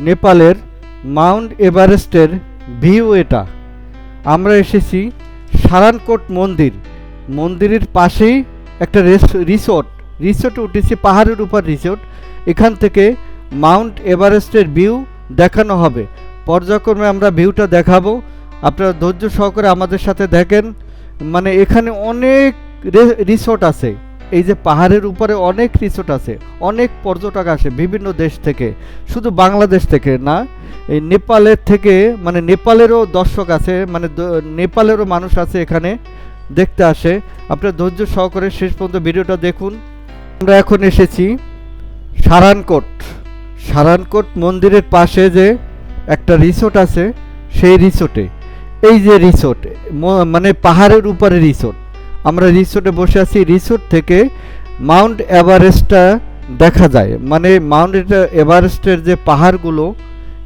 নেপালের মাউন্ট এভারেস্টের ভিউ এটা। আমরা এসেছি সারানকোট মন্দির। মন্দিরের পাশেই একটা রেস- রিসোর্ট। রিসোর্টে উঠেছি, পাহাড়ের উপর রিসোর্ট। এখান থেকে মাউন্ট এভারেস্টের ভিউ দেখানো হবে। পর্যায়ক্রমে আমরা ভিউটা দেখাবো। আপনারা ধৈর্য সহকারে আমাদের সাথে দেখেন। মানে এখানে অনেক রিসোর্ট আছে। এই যে পাহাড়ের উপরে অনেক রিসোর্ট আছে, অনেক পর্যটক আসে বিভিন্ন দেশ থেকে, শুধু বাংলাদেশ থেকে না, এই নেপালের থেকে মানে নেপালেরও দর্শক আছে মানে নেপালেরও মানুষ আছে এখানে, দেখতে আসে। আপনার ধৈর্য সহকারে শেষ পর্যন্ত ভিডিওটা দেখুন। আমরা এখন এসেছি সারানকোট। সারানকোট মন্দিরের পাশে যে একটা রিসোর্ট আছে, সেই রিসোর্টে এই যে রিসোর্ট মানে পাহাড়ের উপরে রিসোর্ট আমরা রিসোর্টে বসে আছি। রিসোর্ট থেকে মাউন্ট এভারেস্টটা দেখা যায়। মানে মাউন্ট এভারেস্টের যে পাহাড়গুলো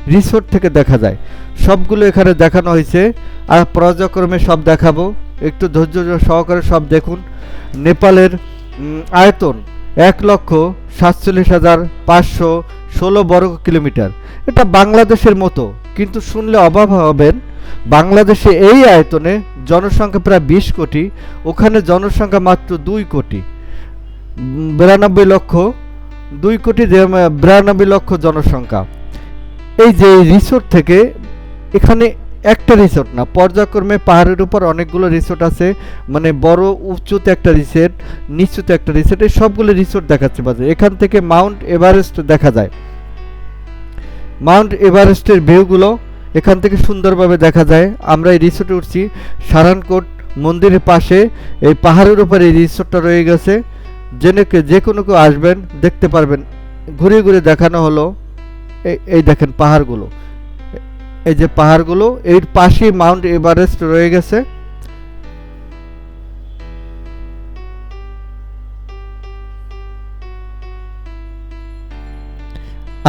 রিসোর্ট থেকে দেখা যায়। সবগুলো এখানে দেখানো হয়েছে। আর পর্যায়ক্রমে সব দেখাবো। একটু ধৈর্য সহকারে সব দেখুন। নেপালের আয়তন এক লক্ষ সাতচল্লিশ হাজার পাঁচশো ষোলো বর্গ কিলোমিটার। এটা বাংলাদেশের মতো। কিন্তু শুনলে অবাক হবেন, বাংলাদেশে এই আয়তনে জনসংখ্যা প্রায় বিশ কোটি, ওখানে জনসংখ্যা মাত্র দুই কোটি। বিরানব্বই লক্ষ, দুই কোটি বিরানব্বই লক্ষ জনসংখ্যা। এই যে রিসোর্ট থেকে, এখানে একটা রিসোর্ট না, পর্যায়ক্রমে পাহাড়ের উপর অনেকগুলো রিসোর্ট আছে মানে বড় উঁচুতে একটা রিসোর্ট নিচুতে একটা রিসোর্ট এই সবগুলো রিসোর্ট দেখাচ্ছে বাজারে। এখান থেকে মাউন্ট এভারেস্ট দেখা যায়। মাউন্ট এভারেস্টের ভিউগুলো এখান থেকে সুন্দরভাবে দেখা যায়। আমরা এই রিসোর্টে উঠছি। সারানকোট মন্দিরের পাশে এই পাহাড়ের উপরে এই রিসোর্টটা রয়ে গেছে। জেনে যে কোনো কেউ আসবেন, দেখতে পারবেন। ঘুরে ঘুরে দেখানো হলো এই দেখেন পাহাড়গুলো। এই যে পাহাড়গুলো, এর পাশেই মাউন্ট এভারেস্ট রয়ে গেছে।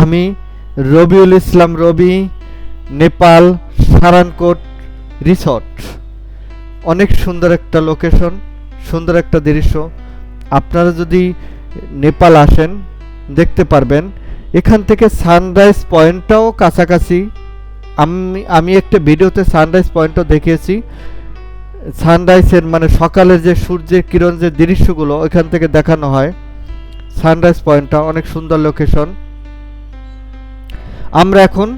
আমি রবিউল ইসলাম রবি নেপাল, সারানকোট রিসর্ট। অনেক সুন্দর একটা লোকেশন সুন্দর একটা দৃশ্য। আপনারা যদি নেপাল আসেন, দেখতে পারবেন। এখান থেকে সানরাইজ পয়েন্টটাও কাছাকাছি। আমি আমি একটা ভিডিওতে সানরাইজ পয়েন্টও দেখিয়েছি। সানরাইজের মানে সকালের যে সূর্যের কিরণ যে দৃশ্যগুলো, ওইখান থেকে দেখানো হয়। সানরাইজ পয়েন্টটা অনেক সুন্দর লোকেশন আমরা এখন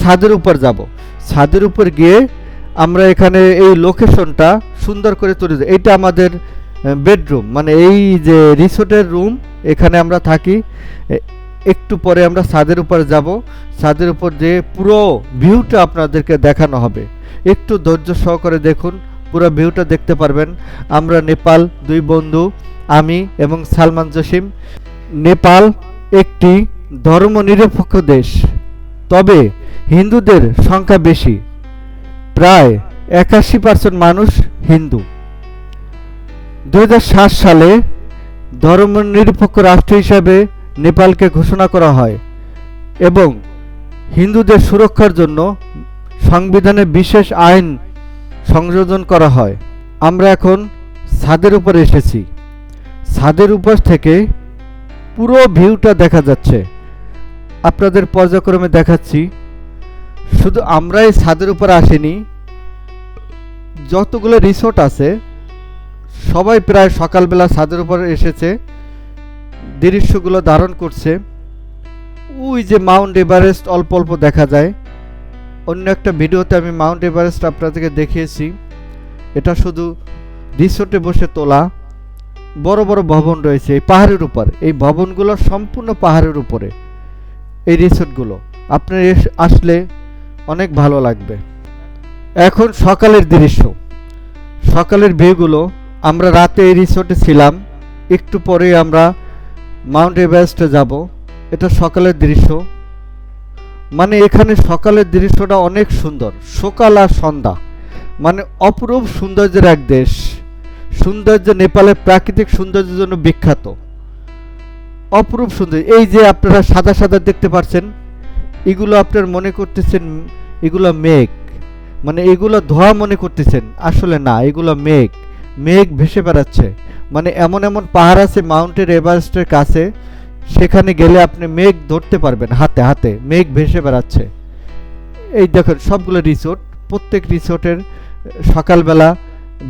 ছাদের উপর যাব। ছাদের উপর গিয়ে আমরা এখানে এই লোকেশনটা সুন্দর করে তুলে দেব। এইটা আমাদের বেডরুম মানে এই যে রিসোর্টের রুম এখানে আমরা থাকি। একটু পরে আমরা ছাদের উপর যাব। ছাদের উপর যে পুরো ভিউটা আপনাদেরকে দেখানো হবে। একটু ধৈর্য সহকারে দেখুন, পুরো ভিউটা দেখতে পারবেন। আমরা নেপাল, দুই বন্ধু, আমি এবং সালমান জসিম। নেপাল একটি ধর্মনিরপেক্ষ দেশ। তবে হিন্দুদের সংখ্যা বেশি। প্রায় একাশি পার্সেন্ট মানুষ হিন্দু। দু হাজার সাত সালে ধর্মনিরপেক্ষ রাষ্ট্র হিসাবে নেপালকে ঘোষণা করা হয় এবং হিন্দুদের সুরক্ষার জন্য সংবিধানে বিশেষ আইন সংযোজন করা হয়। আমরা এখন ছাদের উপর এসেছি। ছাদের উপর থেকে পুরো ভিউটা দেখা যাচ্ছে। আপনাদের পর্যায়ক্রমে দেখাচ্ছি শুধু আমরাই ছাদের উপর আসিনি, যতগুলো রিসোর্ট আছে, সবাই প্রায় সকালবেলা ছাদের উপর এসেছে, দৃশ্যগুলো ধারণ করছে। ওই যে মাউন্ট এভারেস্ট অল্প অল্প দেখা যায়। অন্য একটা ভিডিওতে আমি মাউন্ট এভারেস্ট আপনাদেরকে দেখিয়েছি। এটা শুধু রিসোর্টে বসে তোলা। বড় বড় ভবন রয়েছে এই পাহাড়ের উপর। এই ভবনগুলো সম্পূর্ণ পাহাড়ের উপরে। এই রিসোর্টগুলো। আপনার আসলে অনেক ভালো লাগবে। এখন সকালের দৃশ্য। সকালের ভিউগুলো, আমরা রাতে এই রিসোর্টে ছিলাম, একটু পরে আমরা মাউন্ট এভারেস্টে যাব। এটা সকালের দৃশ্য। মানে এখানে সকালের দৃশ্যটা অনেক সুন্দর। সকাল আর সন্ধ্যা। মানে অপরূপ সৌন্দর্যের এক দেশ। সৌন্দর্য নেপালের প্রাকৃতিক সৌন্দর্যের জন্য বিখ্যাত। অপরূপ সুন্দর এই যে আপনারা সাদা সাদা দেখতে পাচ্ছেন এগুলো আপনার মনে করতেছেন, এগুলো মেঘ। মানে এগুলো ধোয়া মনে করতেছেন, আসলে না, এগুলো মেঘ। মেঘ ভেসে বেড়াচ্ছে। মানে এমন এমন পাহাড় আছে, মাউন্টেন এভারেস্টের কাছে, সেখানে গেলে আপনি মেঘ ধরতে পারবেন হাতে হাতে। মেঘ ভেসে বেড়াচ্ছে। এই দেখেন, সবগুলো রিসোর্ট প্রত্যেক রিসোর্টের সকালবেলা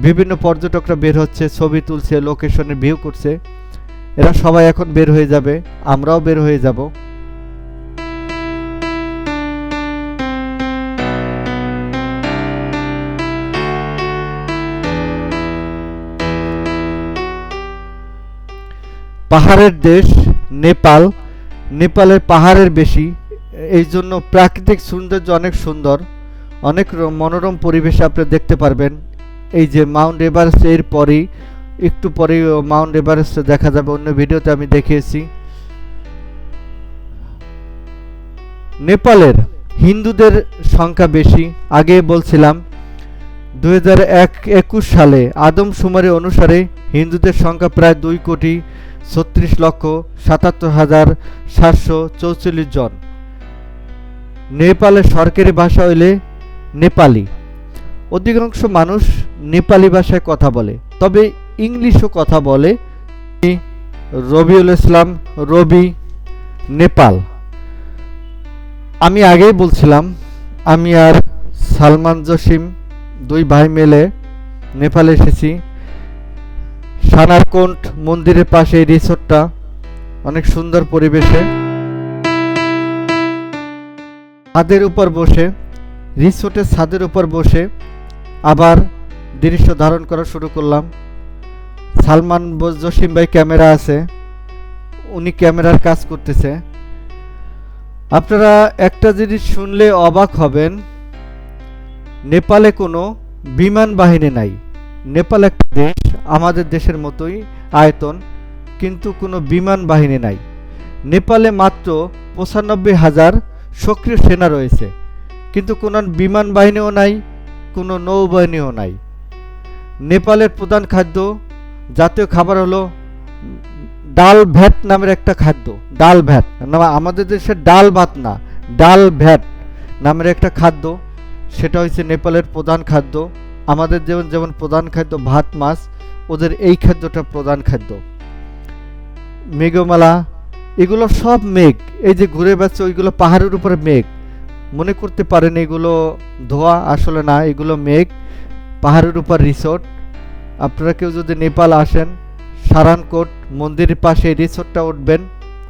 বিভিন্ন পর্যটকরা বের হচ্ছে, ছবি তুলছে লোকেশনে ভিউ করছে। এরা সবাই এখন বের হয়ে যাবে, আমরাও বের হয়ে যাব। পাহাড়ের দেশ, নেপাল। নেপালের পাহাড়ের বেশি। এই জন্য প্রাকৃতিক সৌন্দর্য অনেক সুন্দর। অনেক মনোরম পরিবেশে আপনি দেখতে পারবেন। এই যে মাউন্ট এভারেস্ট এর পরেই, একটু পরেই মাউন্ট এভারেস্ট দেখা যাবে, অন্য ভিডিওতে আমি দেখিয়েছি। নেপালের হিন্দুদের সংখ্যা বেশি। আগে বলছিলাম দু সালে আদমশুমারি অনুসারে হিন্দুদের সংখ্যা প্রায় দুই কোটি। ছত্রিশ লক্ষ সাতাত্তর হাজার সাতশো চৌচল্লিশ জন। নেপালের সরকারি ভাষা হইলে নেপালি। অধিকাংশ মানুষ নেপালি ভাষায় কথা বলে, তবে ইংলিশও কথা বলে। রবিউল ইসলাম রবি নেপাল। আমি আগেই বলছিলাম, আমি আর সালমান জসিম দুই ভাই মিলে নেপালে এসেছি। সানারকোন্ট মন্দিরের পাশে এই রিসোর্টটা, অনেক সুন্দর পরিবেশে। ছাদের উপর বসে, রিসোর্টের ছাদের উপর বসে আবার দৃশ্য ধারণ করা শুরু করলাম। সালমান জসিম ভাই ক্যামেরা আছে, উনি ক্যামেরার কাজ করতেছে। আপনারা একটা জিনিস শুনলে অবাক হবেন, নেপালে কোনো বিমান বাহিনী নাই। নেপাল একটা দেশ, আমাদের দেশের মতোই আয়তন, কিন্তু কোনো বিমান বাহিনী নাই। নেপালে মাত্র পঁচানব্বই হাজার সক্রিয় সেনা রয়েছে, কিন্তু কোনো বিমান বাহিনীও নাই, কোনো নৌবাহিনীও নাই। নেপালের প্রধান খাদ্য জাতীয় খাবার হলো ডাল ভ্যাট নামের একটা খাদ্য, ডাল ভ্যাট। না, আমাদের দেশের ডাল ভাত না, ডাল ভ্যাট নামের একটা খাদ্য, সেটা হচ্ছে নেপালের প্রধান খাদ্য। আমাদের যেমন যেমন প্রধান খাদ্য ভাত, মাছ, ওদের এই খাদ্যটা প্রধান খাদ্য। মেঘমালা, এগুলো সব মেঘ। এই যে ঘুরে বেড়াচ্ছে, ওইগুলো পাহাড়ের উপরে মেঘ। মনে করতে পারেন এগুলো ধোয়া, আসলে না, এগুলো মেঘ। পাহাড়ের উপর রিসোর্ট আপনারা কেউ যদি নেপাল আসেন, সারানকোট মন্দিরের পাশে রিসোর্টটা উঠবেন।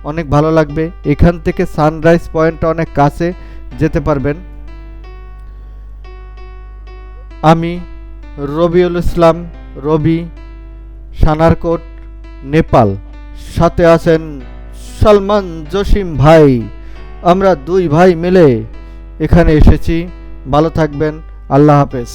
অনেক ভালো লাগবে। এখান থেকে সানরাইজ পয়েন্টটা অনেক কাছে যেতে পারবেন। আমি রবিউল ইসলাম রবি, সানারকোট, নেপাল। সাথে আছেন সালমান জসিম ভাই। আমরা দুই ভাই মিলে এখানে এসেছি। ভালো থাকবেন। আল্লাহ হাফেজ।